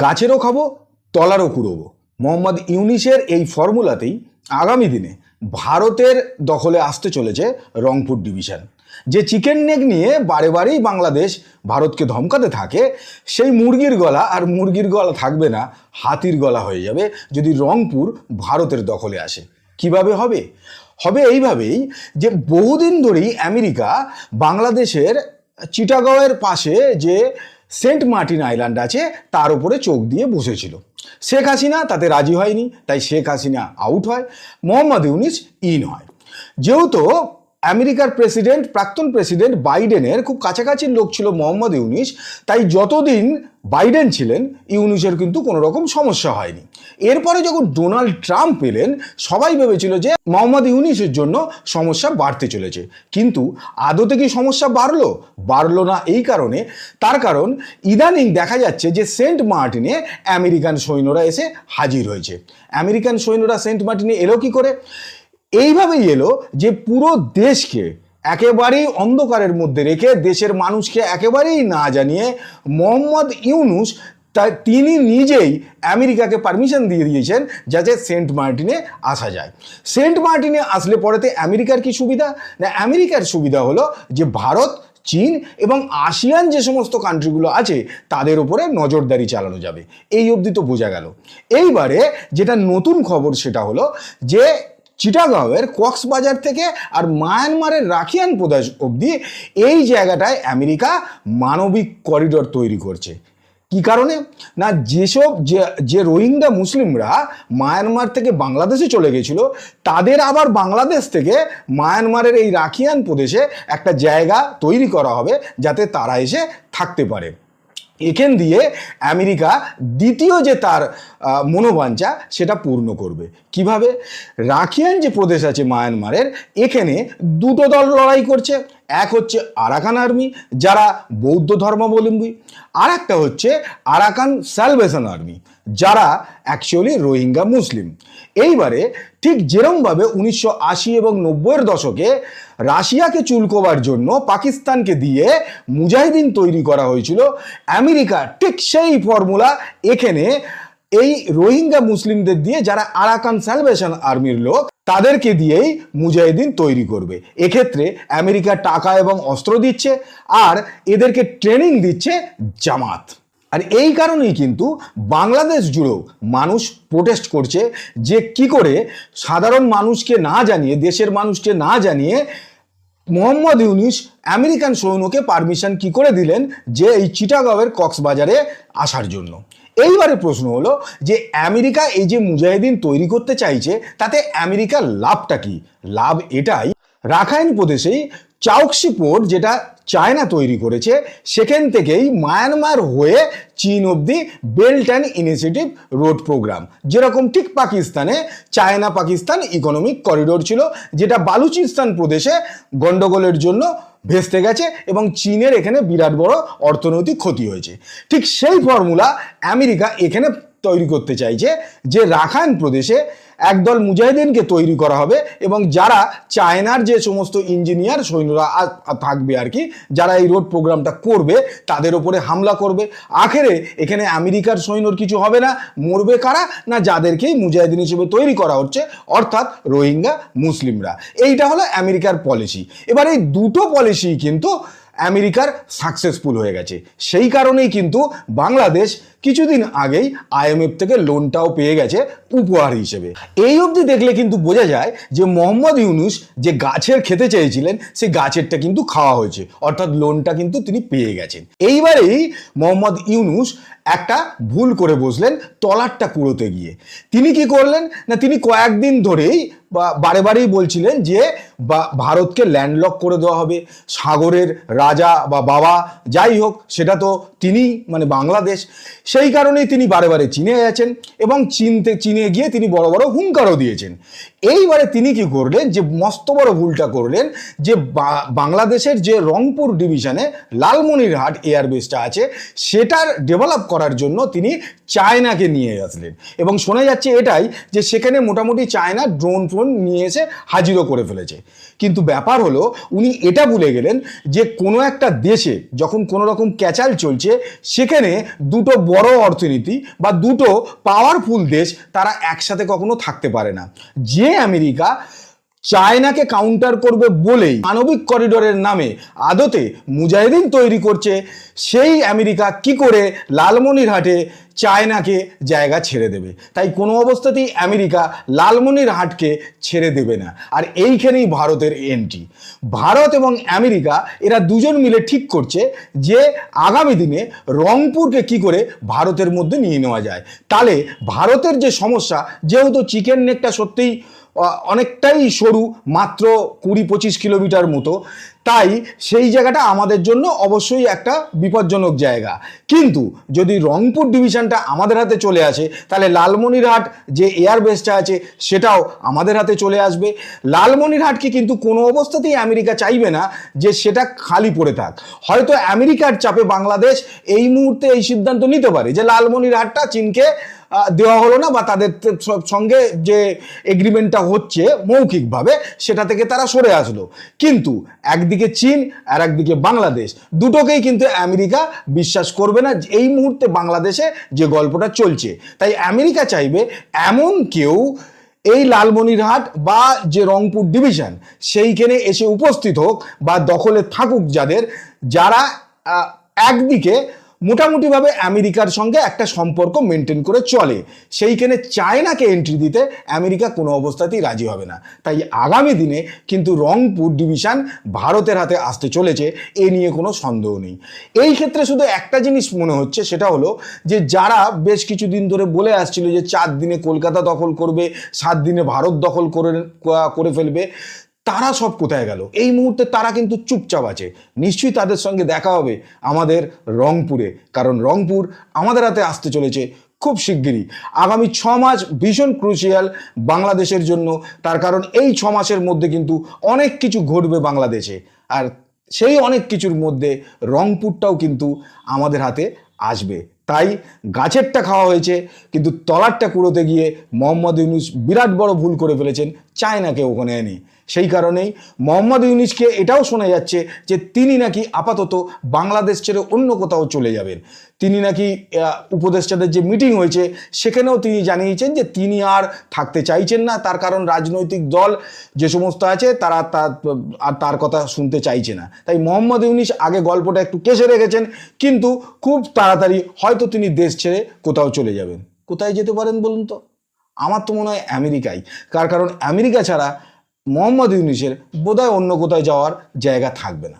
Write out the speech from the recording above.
গাছেরও খাব, তলারও কুড়োবো। মোহাম্মদ ইউনিসের এই ফর্মুলাতেই আগামী দিনে ভারতের দখলে আসতে চলেছে রংপুর ডিভিশন। যে চিকেন নেক নিয়ে বারে বারেই বাংলাদেশ ভারতকে ধমকাতে থাকে, সেই মুরগির গলা আর মুরগির গলা থাকবে না, হাতির গলা হয়ে যাবে যদি রংপুর ভারতের দখলে আসে। কীভাবে হবে? হবে এইভাবেই যে বহুদিন ধরেই আমেরিকা বাংলাদেশের চিটাগাঁওয়ের পাশে যে সেন্ট মার্টিন আইল্যান্ড আছে, তার উপরে চোখ দিয়ে বসেছিল। শেখ হাসিনা তাতে রাজি হয়নি, তাই শেখ হাসিনা আউট হয়, মোহাম্মদ ইউনিস ইন হয়। যেহেতু আমেরিকার প্রেসিডেন্ট, প্রাক্তন প্রেসিডেন্ট বাইডেনের খুব কাছাকাছি লোক ছিল মোহাম্মদ ইউনিস। তাই যতদিন বাইডেন ছিলেন, ইউনিসের কিন্তু কোনো রকম সমস্যা হয়নি। এরপরে যখন ডোনাল্ড ট্রাম্প এলেন, সবাই ভেবেছিল যে মোহাম্মদ ইউনিসের জন্য সমস্যা বাড়তে চলেছে। কিন্তু আদতে কি সমস্যা বাড়লো? বাড়লো না এই কারণে। তার কারণ, ইদানিং দেখা যাচ্ছে যে সেন্ট মার্টিনে আমেরিকান সৈন্যরা এসে হাজির হয়েছে। আমেরিকান সৈন্যরা সেন্ট মার্টিনে এলো কি করে? এইভাবেই এলো যে পুরো দেশকে একেবারেই অন্ধকারের মধ্যে রেখে দেশের মানুষকে একেবারেই না জানিয়ে মোহাম্মদ ইউনুস তা তিনি নিজেই আমেরিকাকে পারমিশন দিয়ে দিয়েছেন যাতে সেন্ট মার্টিনে আসা যায়। সেন্ট মার্টিনে আসলে পরেতে আমেরিকার কি সুবিধা? না, আমেরিকার সুবিধা হলো যে ভারত, চীন এবং আসিয়ান যে সমস্ত কান্ট্রিগুলো আছে, তাদের উপরে নজরদারি চালানো যাবে। এই অবধি তো বোঝা গেল। এইবারে যেটা নতুন খবর সেটা হলো যে চিটাগাঁওয়ের কক্সবাজার থেকে আর মায়ানমারের রাখিয়ান প্রদেশ অবধি এই জায়গাটায় আমেরিকা মানবিক করিডোর তৈরি করছে। কি কারণে? না, যেসব যে যে রোহিঙ্গা মুসলিমরা মায়ানমার থেকে বাংলাদেশে চলে গেছিল, তাদের আবার বাংলাদেশ থেকে মায়ানমারের এই রাখিয়ান প্রদেশে একটা জায়গা তৈরি করা হবে যাতে তারা এসে থাকতে পারে। এখান দিয়ে আমেরিকা দ্বিতীয় যে তার মনোবাঞ্ছা সেটা পূর্ণ করবে। কীভাবে? রাখিয়ান যে প্রদেশ আছে মায়ানমারের, এখানে দুটো দল লড়াই করছে। এক হচ্ছে আরাকান আর্মি, যারা বৌদ্ধ ধর্মাবলম্বী। আর একটা হচ্ছে আরাকান স্যালভেশন আর্মি, যারা অ্যাকচুয়ালি রোহিঙ্গা মুসলিম। এইবারে ঠিক যেরমভাবে উনিশশো আশি এবং নব্বইয়ের দশকে রাশিয়াকে চুলকোবার জন্য পাকিস্তানকে দিয়ে মুজাহিদিন তৈরি করা হয়েছিল। আমেরিকা ঠিক সেই ফর্মুলা এখানে এই রোহিঙ্গা মুসলিমদের দিয়ে যারা আরাকান স্যালভেশন আর্মির লোক, তাদেরকে দিয়েই মুজাহিদিন তৈরি করবে। এক্ষেত্রে আমেরিকা টাকা এবং অস্ত্র দিচ্ছে আর এদেরকে ট্রেনিং দিচ্ছে জামাত। আর এই কারণেই কিন্তু বাংলাদেশ জুড়েও মানুষ প্রোটেস্ট করছে যে কি করে সাধারণ মানুষকে না জানিয়ে, দেশের মানুষকে না জানিয়ে মোহাম্মদ ইউনিস আমেরিকান সৈন্যকে পারমিশন কি করে দিলেন যে এই চিটাগাঁওয়ের কক্সবাজারে আসার জন্য? এইবারে প্রশ্ন হলো যে আমেরিকা এই যে মুজাহিদিন তৈরি করতে চাইছে, তাতে আমেরিকার লাভটা কি? লাভ এটাই, রাখাইন প্রদেশেই চাউকসি পোর্ট যেটা চায়না তৈরি করেছে, সেখান থেকেই মায়ানমার হয়ে চীন অবধি belt and initiative road program. যেরকম ঠিক পাকিস্তানে চায়না পাকিস্তান ইকোনমিক করিডোর ছিল, যেটা বালুচিস্তান প্রদেশে গন্ডগোলের জন্য ভেস্তে গেছে এবং চীনের এখানে বিরাট বড় অর্থনৈতিক ক্ষতি হয়েছে। ঠিক সেই ফর্মুলা আমেরিকা এখানে তৈরি করতে চাইছে যে রাখাইন প্রদেশে একদল মুজাহিদিনকে তৈরি করা হবে এবং যারা চায়নার যে সমস্ত ইঞ্জিনিয়ার সৈন্যরা থাকবে আর কি, যারা এই রোড প্রোগ্রামটা করবে, তাদের ওপরে হামলা করবে। আখেরে এখানে আমেরিকার সৈন্যর কিছু হবে না, মরবে কারা না যাদেরকেই মুজাহিদিন হিসেবে তৈরি করা হচ্ছে, অর্থাৎ রোহিঙ্গা, মুসলিমরা। এইটা হলো আমেরিকার পলিসি এবার এই দুটো পলিসি কিন্তু আমেরিকার সাকসেসফুল হয়ে গেছে। সেই কারণেই কিন্তু বাংলাদেশ কিছুদিন আগেই আইএমএফ থেকে লোনটাও পেয়ে গেছে উপহার হিসেবে। এই অবধি দেখলে কিন্তু বোঝা যায় যে মোহাম্মদ ইউনুস যে গাছের খেতে চেয়েছিলেন, সেই গাছেরটা কিন্তু খাওয়া হয়েছে। অর্থাৎ লোনটা কিন্তু তিনি পেয়ে গেছেন। এইবারেই মোহাম্মদ ইউনুস একটা ভুল করে বসলেন তলারটা কুড়োতে গিয়ে। তিনি কি করলেন? না, তিনি কয়েকদিন ধরেই বারে বারেই বলছিলেন যে ভারতকে ল্যান্ডলক করে দেওয়া হবে, সাগরের রাজা বা বাবা যাই হোক, সেটা তো তিনি মানে বাংলাদেশ। সেই কারণেই তিনি বারে বারে চীনে গেছেন এবং চিনতে, চীনে গিয়ে তিনি বড় বড় হুঙ্কারও দিয়েছেন। এইবারে তিনি কি করলেন? যে মস্ত বড় ভুলটা করলেন, যে বাংলাদেশের যে রংপুর ডিভিশনে লালমনিরহাট এয়ারবেসটা আছে, সেটার ডেভেলপ করার জন্য তিনি চায়নাকে নিয়ে আসলেন। এবং শোনা যাচ্ছে এটাই যে সেখানে মোটামুটি চায়না ড্রোন ফ্রোন নিয়ে এসে হাজিরও করে ফেলেছে। কিন্তু ব্যাপার হলো, উনি এটা ভুলে গেলেন যে কোনো একটা দেশে যখন কোনো রকম ক্যাচাল চলছে, সেখানে দুটো বড় অর্থনীতি বা দুটো পাওয়ারফুল দেশ তারা একসাথে কখনো থাকতে পারে না। যে আমেরিকা চায়নাকে কাউন্টার করবে বলেই মানবিক করিডোরের নামে আদতে মুজাহিদিন তৈরি করছে। সেই আমেরিকা কি করে লালমনিরহাটে চায়নাকে জায়গা ছেড়ে দেবে? তাই কোনো অবস্থাতেই আমেরিকা লালমনিরহাটকে ছেড়ে দেবে না। আর এইখানেই ভারতের এন্ট্রি ভারত এবং আমেরিকা এরা দুজন মিলে ঠিক করছে যে আগামী দিনে রংপুরকে কি করে ভারতের মধ্যে নিয়ে নেওয়া যায়। তাহলে ভারতের যে সমস্যা, যেহেতু চিকেন নেকটা সত্যিই অনেকটাই সরু মাত্র কুড়ি পঁচিশ কিলোমিটার মতো। তাই সেই জায়গাটা আমাদের জন্য অবশ্যই একটা বিপজ্জনক জায়গা। কিন্তু যদি রংপুর ডিভিশনটা আমাদের হাতে চলে আসে, তাহলে লালমনিরহাট যে এয়ারবেসটা আছে, সেটাও আমাদের হাতে চলে আসবে। লালমনিরহাটকে কিন্তু কোনো অবস্থাতেই আমেরিকা চাইবে না যে সেটা খালি পড়ে থাক। হয়তো আমেরিকার চাপে বাংলাদেশ এই মুহূর্তে এই সিদ্ধান্ত নিতে পারে যে লালমনিরহাটটা চীনকে দেওয়া হলো না বা তাদের সঙ্গে যে এগ্রিমেন্টটা হচ্ছে মৌখিকভাবে, সেটা থেকে তারা সরে আসলো। কিন্তু একদিকে চীন আর একদিকে বাংলাদেশ। দুটোকেই কিন্তু আমেরিকা বিশ্বাস করবে না এই মুহূর্তে বাংলাদেশে যে গল্পটা চলছে। তাই আমেরিকা চাইবে এমন কেউ এই লালমনিরহাট বা যে রংপুর ডিভিশন, সেইখানে এসে উপস্থিত হোক বা দখলে থাকুক যাদের, যারা একদিকে মোটামুটিভাবে আমেরিকার সঙ্গে একটা সম্পর্ক মেনটেন করে চলে। সেইখানে চায়নাকে এন্ট্রি দিতে আমেরিকা কোনো অবস্থাতেই রাজি হবে না। তাই আগামী দিনে কিন্তু রংপুর ডিভিশন ভারতের হাতে আসতে চলেছে, এ নিয়ে কোনো সন্দেহ নেই। এই ক্ষেত্রে শুধু একটা জিনিস মনে হচ্ছে, সেটা হলো যে যারা বেশ কিছুদিন ধরে বলে আসছিল যে চার দিনে কলকাতা দখল করবে, সাত দিনে ভারত দখল করে করে ফেলবে তারা সব কোথায় গেল? এই মুহূর্তে তারা কিন্তু চুপচাপ আছে। নিশ্চয়ই তাদের সঙ্গে দেখা হবে আমাদের রংপুরে, কারণ রংপুর আমাদের হাতে আসতে চলেছে খুব শিগগিরই। আগামী ছ মাস ভীষণ ক্রুশিয়াল বাংলাদেশের জন্য। তার কারণ এই ছ মাসের মধ্যে কিন্তু অনেক কিছু ঘটবে বাংলাদেশে। আর সেই অনেক কিছুর মধ্যে রংপুরটাও কিন্তু আমাদের হাতে আসবে। তাই গাছেরটা খাওয়া হয়েছে, কিন্তু তলারটা কুড়োতে গিয়ে মোহাম্মদ ইউনুস বিরাট বড় ভুল করে ফেলেছেন, চায়নাকে ওখানে এনে। সেই কারণেই মোহাম্মদ ইউনুসকে এটাও শোনা যাচ্ছে যে তিনি নাকি আপাতত বাংলাদেশ ছেড়ে অন্য কোথাও চলে যাবেন। তিনি নাকি উপদেষ্টাদের যে মিটিং হয়েছে, সেখানেও তিনি জানিয়েছেন যে তিনি আর থাকতে চাইছেন না। তার কারণ রাজনৈতিক দল যে সমস্ত আছে, তারা তার আর তার কথা শুনতে চাইছে না। তাই মোহাম্মদ ইউনিস আগে গল্পটা একটু কেসে রেখেছেন, কিন্তু খুব তাড়াতাড়ি হয়তো তিনি দেশ ছেড়ে কোথাও চলে যাবেন। কোথায় যেতে পারেন বলুন তো? আমার তো মনে হয় আমেরিকাই কার কারণ, আমেরিকা ছাড়া মোহাম্মদ ইউনিসের বোধহয় অন্য কোথায় যাওয়ার জায়গা থাকবে না।